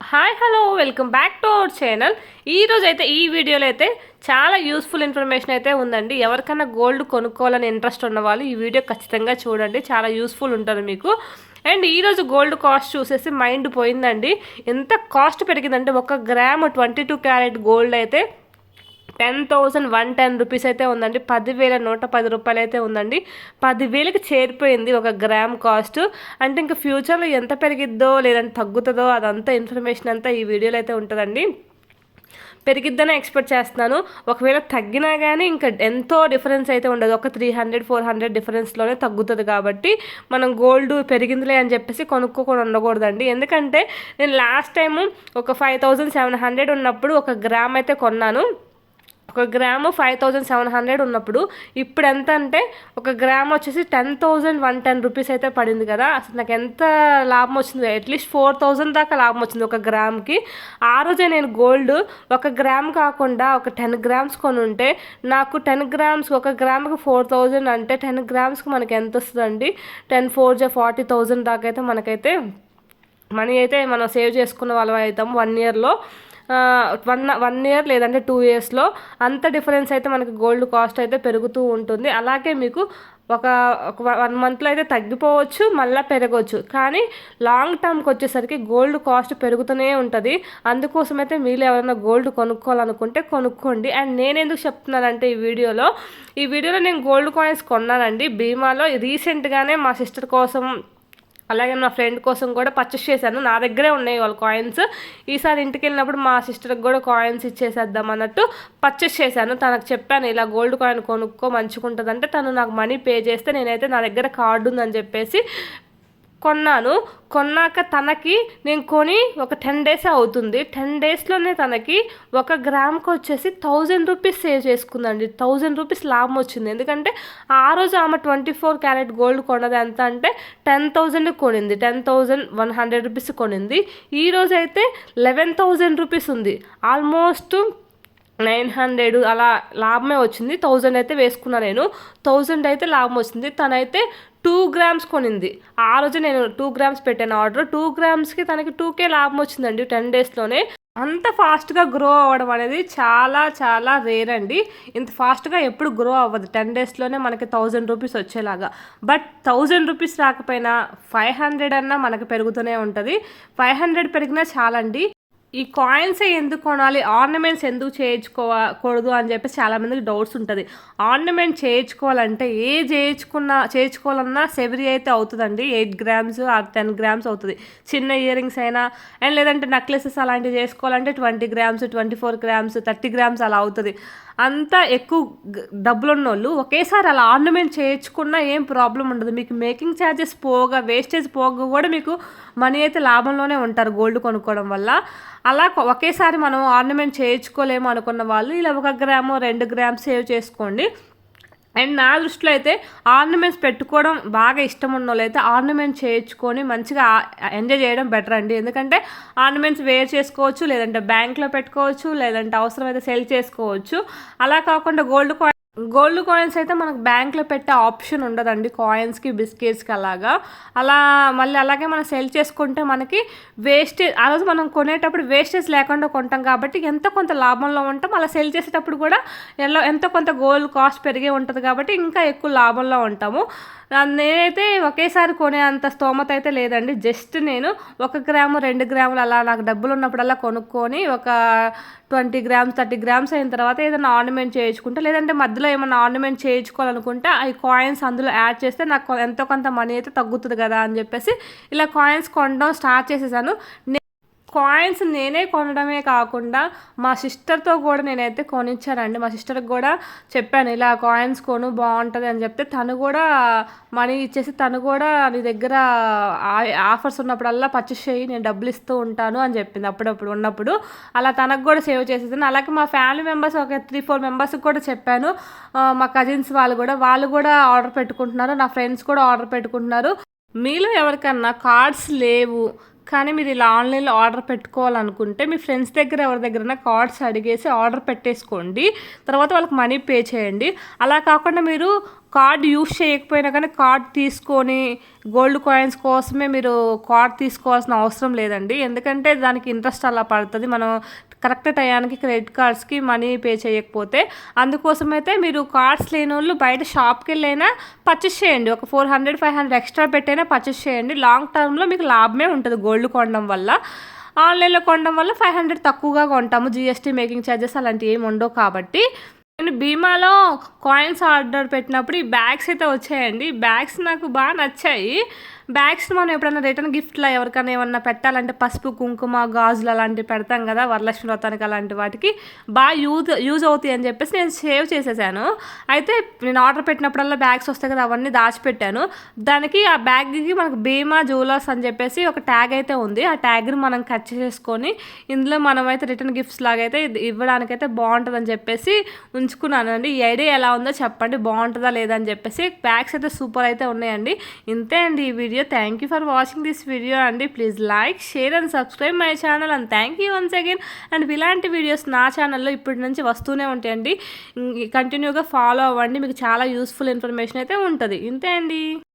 Hi hello welcome back to our channel ఈరోజు అయితే ఈ వీడియోలో అయితే చాలా యూస్ఫుల్ ఇన్ఫర్మేషన్ అయితే ఉందండి. ఎవరికైనా గోల్డ్ కొనుక్కోవాలని ఇంట్రెస్ట్ ఉన్న వాళ్ళు ఈ వీడియో ఖచ్చితంగా చూడండి. చాలా యూస్ఫుల్ ఉంటుంది మీకు. అండ్ ఈరోజు గోల్డ్ కాస్ట్ చూసేసి మైండ్ పోయిందండి. ఎంత కాస్ట్ పెరిగిందంటే ఒక gram twenty two carat gold అయితే ten thousand one ten rupees అయితే ఉందండి. పదివేల నూట పది రూపాయలు అయితే ఉందండి. పదివేలకి చేరిపోయింది ఒక గ్రామ్ కాస్ట్. అంటే ఇంకా ఫ్యూచర్లో ఎంత పెరిగిద్దో లేదంటే తగ్గుతుందో అదంతా ఇన్ఫర్మేషన్ అంతా ఈ వీడియోలో అయితే ఉంటుందండి. పెరిగిద్దనే ఎక్స్పెక్ట్ చేస్తున్నాను. ఒకవేళ తగ్గినా కానీ ఇంకా ఎంతో డిఫరెన్స్ అయితే ఉండదు. ఒక త్రీ హండ్రెడ్ ఫోర్ హండ్రెడ్ డిఫరెన్స్లోనే తగ్గుతుంది కాబట్టి మనం గోల్డ్ పెరిగిందిలే అని చెప్పేసి కొనుక్కోకుండా ఉండకూడదండి. ఎందుకంటే నేను లాస్ట్ టైము ఒక ఫైవ్ థౌజండ్ సెవెన్ హండ్రెడ్ ఉన్నప్పుడు ఒక గ్రామ్ అయితే కొన్నాను. ఒక gram five thousand seven hundred ఉన్నప్పుడు ఇప్పుడు ఎంత అంటే ఒక గ్రామ్ వచ్చేసి ten thousand one ten rupees అయితే పడింది కదా. అసలు నాకు ఎంత లాభం వచ్చింది అట్లీస్ట్ ఫోర్ థౌజండ్ దాకా లాభం వచ్చింది ఒక గ్రామ్కి. ఆ రోజే నేను గోల్డ్ ఒక గ్రామ్ కాకుండా ఒక టెన్ గ్రామ్స్ కొని ఉంటే నాకు టెన్ గ్రామ్స్ ఒక గ్రామ్కి ఫోర్ థౌజండ్ అంటే టెన్ గ్రామ్స్కి మనకి ఎంత వస్తుందండి? టెన్ ఫోర్ జా ఫార్టీ థౌజండ్ దాకా అయితే మనకైతే మనీ అయితే మనం సేవ్ చేసుకున్న వాళ్ళం అవుతాం వన్ ఇయర్లో. వన్ వన్ ఇయర్ లేదంటే టూ ఇయర్స్లో అంత డిఫరెన్స్ అయితే మనకి గోల్డ్ కాస్ట్ అయితే పెరుగుతూ ఉంటుంది. అలాగే మీకు ఒక ఒక వన్ మంత్లో అయితే తగ్గిపోవచ్చు మళ్ళీ పెరగవచ్చు కానీ లాంగ్ టర్మ్కి వచ్చేసరికి గోల్డ్ కాస్ట్ పెరుగుతూనే ఉంటుంది. అందుకోసం అయితే మీరు ఎవరైనా గోల్డ్ కొనుక్కోవాలనుకుంటే కొనుక్కోండి. అండ్ నేను ఎందుకు చెప్తున్నానంటే ఈ వీడియోలో ఈ వీడియోలో నేను గోల్డ్ కాయిన్స్ కొన్నానండి. భీమాలో రీసెంట్గానే మా సిస్టర్ కోసం అలాగే నా ఫ్రెండ్ కోసం కూడా పర్చేస్ చేశాను. నా దగ్గరే ఉన్నాయి వాళ్ళ కాయిన్స్ ఈసారి ఇంటికి వెళ్ళినప్పుడు మా సిస్టర్కి కూడా కాయిన్స్ ఇచ్చేసేద్దాం అన్నట్టు పర్చేస్ చేశాను. తనకు చెప్పాను ఇలా గోల్డ్ కాయిన్ కొనుక్కో మంచిగా ఉంటుందంటే తను నాకు మనీ పే చేస్తే నేనైతే నా దగ్గర కార్డు ఉందని చెప్పేసి కొన్నాను. కొన్నాక తనకి నేను కొని ఒక టెన్ డేస్ అవుతుంది. టెన్ డేస్లోనే తనకి ఒక గ్రామ్కి వచ్చేసి థౌజండ్ రూపీస్ సేవ్ చేసుకుందండి. థౌజండ్ రూపీస్ లాభం వచ్చింది. ఎందుకంటే ఆ రోజు ఆమె ట్వంటీ ఫోర్ క్యారెట్ గోల్డ్ కొన్నది ఎంత అంటే ten thousand కొనింది. Ten thousand one hundred rupees కొనింది. ఈ రోజు అయితే లెవెన్ థౌజండ్ రూపీస్ ఉంది. ఆల్మోస్ట్ నైన్ హండ్రెడ్ అలా లాభమే వచ్చింది. థౌజండ్ అయితే వేసుకున్నా నేను. థౌజండ్ అయితే లాభం వచ్చింది. తనైతే టూ గ్రామ్స్ కొనింది. ఆ రోజు నేను టూ గ్రామ్స్ పెట్టాను ఆర్డర్. టూ గ్రామ్స్కి తనకి టూకే లాభం వచ్చిందండి టెన్ డేస్లోనే. అంత ఫాస్ట్గా గ్రో అవ్వడం అనేది చాలా చాలా రేర్ అండి. ఇంత ఫాస్ట్గా ఎప్పుడు గ్రో అవ్వదు. టెన్ డేస్లోనే మనకి థౌజండ్ రూపీస్ వచ్చేలాగా. బట్ థౌజండ్ రూపీస్ రాకపోయినా ఫైవ్ హండ్రెడ్ అన్నా మనకు పెరుగుతూనే ఉంటుంది. ఫైవ్ హండ్రెడ్ పెరిగినా చాలండి. ఈ కాయిన్స్ ఎందుకు కొనాలి? ఆర్నమెంట్స్ ఎందుకు చేయించుకోకూడదు అని చెప్పేసి చాలామందికి డౌట్స్ ఉంటుంది. ఆర్నమెంట్ చేయించుకోవాలంటే ఏ చేయించుకున్నా చేయించుకోవాలన్నా సెవరీ అయితే అవుతుందండి. Eight grams or ten grams అవుతుంది. చిన్న ఇయర్ రింగ్స్ అయినా అండ్ లేదంటే నెక్లెసెస్ అలాంటివి చేసుకోవాలంటే twenty grams twenty four grams thirty grams అలా అవుతుంది. అంత ఎక్కువ డబ్బులు ఒకేసారి అలా ఆర్నమెంట్ చేయించుకున్నా ఏం ప్రాబ్లం ఉండదు. మీకు మేకింగ్ ఛార్జెస్ పోగా వేస్టేజ్ పోగా కూడా మీకు మనీ అయితే లాభంలోనే ఉంటారు గోల్డ్ కొనుక్కోవడం వల్ల. అలా ఒకేసారి మనం ఆర్నమెంట్ చేయించుకోలేము అనుకున్న వాళ్ళు ఇలా ఒక గ్రాము రెండు గ్రామ్స్ సేవ్ చేసుకోండి. అండ్ నా దృష్టిలో అయితే ఆర్నమెంట్స్ పెట్టుకోవడం బాగా ఇష్టం ఉన్న వాళ్ళు అయితే ఆర్నమెంట్ చేయించుకొని మంచిగా ఎంజాయ్ చేయడం బెటర్ అండి. ఎందుకంటే ఆర్నమెంట్స్ వేర్ చేసుకోవచ్చు లేదంటే బ్యాంక్లో పెట్టుకోవచ్చు లేదంటే అవసరమైతే సెల్ చేసుకోవచ్చు. అలా కాకుండా గోల్డ్ కాయిన్ గోల్డ్ కాయిన్స్ అయితే మనకు బ్యాంక్లో పెట్టే ఆప్షన్ ఉండదండి. కాయిన్స్కి బిస్కెట్స్కి అలాగా. అలా మళ్ళీ అలాగే మనం సెల్ చేసుకుంటే మనకి వేస్టేజ్ ఆ రోజు మనం కొనేటప్పుడు వేస్టేజ్ లేకుండా కొంటాం కాబట్టి ఎంత కొంత లాభంలో ఉంటాం అలా సెల్ చేసేటప్పుడు కూడా ఎలా ఎంతో కొంత గోల్డ్ కాస్ట్ పెరిగే ఉంటుంది కాబట్టి ఇంకా ఎక్కువ లాభంలో ఉంటాము. నేనైతే ఒకేసారి కొనే అంత స్తోమత అయితే లేదండి. జస్ట్ నేను ఒక గ్రాము రెండు గ్రాములు అలా నాకు డబ్బులు ఉన్నప్పుడల్లా కొనుక్కొని ఒక ట్వంటీ గ్రామ్స్ థర్టీ గ్రామ్స్ అయిన తర్వాత ఏదైనా ఆర్నమెంట్ చేయించుకుంటే లేదంటే మధ్యలో ఏమైనా ఆర్నమెంట్ చేయించుకోవాలనుకుంటే ఆ కాయిన్స్ అందులో యాడ్ చేస్తే నాకు ఎంతో కొంత మనీ అయితే తగ్గుతుంది కదా అని చెప్పేసి ఇలా కాయిన్స్ కొనడం స్టార్ట్ చేసేసాను. కాయిన్స్ నేనే కొనడమే కాకుండా మా సిస్టర్తో కూడా నేనైతే కొనిచ్చానండి. మా సిస్టర్కి కూడా చెప్పాను ఇలా కాయిన్స్ కొను బాగుంటుంది అని చెప్తే తను కూడా మనీ ఇచ్చేసి తను కూడా నీ దగ్గర ఆఫర్స్ ఉన్నప్పుడల్లా పర్చేస్ చేయి నేను డబ్బులు ఇస్తూ ఉంటాను అని చెప్పింది అప్పుడప్పుడు ఉన్నప్పుడు. అలా తనకు కూడా సేవ్ చేసేసాను. అలాగే మా ఫ్యామిలీ మెంబర్స్ ఒక త్రీ ఫోర్ మెంబర్స్కి కూడా చెప్పాను. మా కజిన్స్ వాళ్ళు కూడా వాళ్ళు కూడా ఆర్డర్ పెట్టుకుంటున్నారు. నా ఫ్రెండ్స్ కూడా ఆర్డర్ పెట్టుకుంటున్నారు. మీలో ఎవరికన్నా కార్డ్స్ లేవు కానీ మీరు ఇలా ఆన్లైన్లో ఆర్డర్ పెట్టుకోవాలనుకుంటే మీ ఫ్రెండ్స్ దగ్గర ఎవరి దగ్గర కార్డ్స్ అడిగేసి ఆర్డర్ పెట్టేసుకోండి. తర్వాత వాళ్ళకి మనీ పే చేయండి. అలా కాకుండా మీరు కార్డ్ యూస్ చేయకపోయినా కానీ కార్డ్ తీసుకొని గోల్డ్ కాయిన్స్ కోసమే మీరు కార్డ్ తీసుకోవాల్సిన అవసరం లేదండి. ఎందుకంటే దానికి ఇంట్రెస్ట్ అలా పడుతుంది. మనం కరెక్ట్ టయానికి క్రెడిట్ కార్డ్స్కి మనీ పే చేయకపోతే అందుకోసం అయితే మీరు కార్డ్స్ లేని వాళ్ళు బయట షాప్కి వెళ్ళైనా పర్చేస్ చేయండి. ఒక four hundred five hundred extra పెట్టైనా purchase చేయండి. లాంగ్ టర్మ్లో మీకు లాభమే ఉంటుంది గోల్డ్ కొనడం వల్ల. ఆన్లైన్లో కొనడం వల్ల ఫైవ్ హండ్రెడ్ తక్కువగా కొంటాము. జిఎస్టీ మేకింగ్ ఛార్జెస్ అలాంటివి ఏమి ఉండవు కాబట్టి. నేను భీమాలో కాయిన్స్ ఆర్డర్ పెట్టినప్పుడు ఈ బ్యాగ్స్ అయితే వచ్చాయండి. బ్యాగ్స్ నాకు బాగా నచ్చాయి. బ్యాగ్స్ మనం ఎప్పుడైనా రిటర్న్ గిఫ్ట్లో ఎవరికైనా ఏమన్నా పెట్టాలంటే పసుపు కుంకుమ గాజులు అలాంటివి పెడతాం కదా వరలక్ష్మి వ్రతానికి అలాంటి వాటికి. బాగా యూజ్ యూజ్ అవుతాయి అని చెప్పేసి నేను సేవ్ చేసేసాను. అయితే నేను ఆర్డర్ పెట్టినప్పుడల్లా బ్యాగ్స్ వస్తాయి కదా అవన్నీ దాచిపెట్టాను. దానికి ఆ బ్యాగ్కి మనకు భీమా జ్యువెలర్స్ అని చెప్పేసి ఒక ట్యాగ్ అయితే ఉంది. ఆ ట్యాగ్ని మనం కట్ చేసుకొని ఇందులో మనం అయితే రిటర్న్ గిఫ్ట్స్ లాగైతే ఇది ఇవ్వడానికైతే బాగుంటుందని చెప్పేసి ఉంచుకున్నాను అండి. ఈ ఐడియా ఎలా ఉందో చెప్పండి బాగుంటుందా లేదా అని చెప్పేసి. బ్యాగ్స్ అయితే సూపర్ అయితే ఉన్నాయండి. ఇంతే అండి ఈ video. Thank you for watching this video అండి please like share and subscribe my channel and thank you once again and ఇలాంటి వీడియోస్ నా ఛానల్లో ఇప్పటి నుంచి వస్తూనే ఉంటాయండి. Mm, కంటిన్యూగా ఫాలో అవ్వండి. మీకు చాలా యూస్ఫుల్ ఇన్ఫర్మేషన్ అయితే ఉంటుంది. ఇంతే అండి.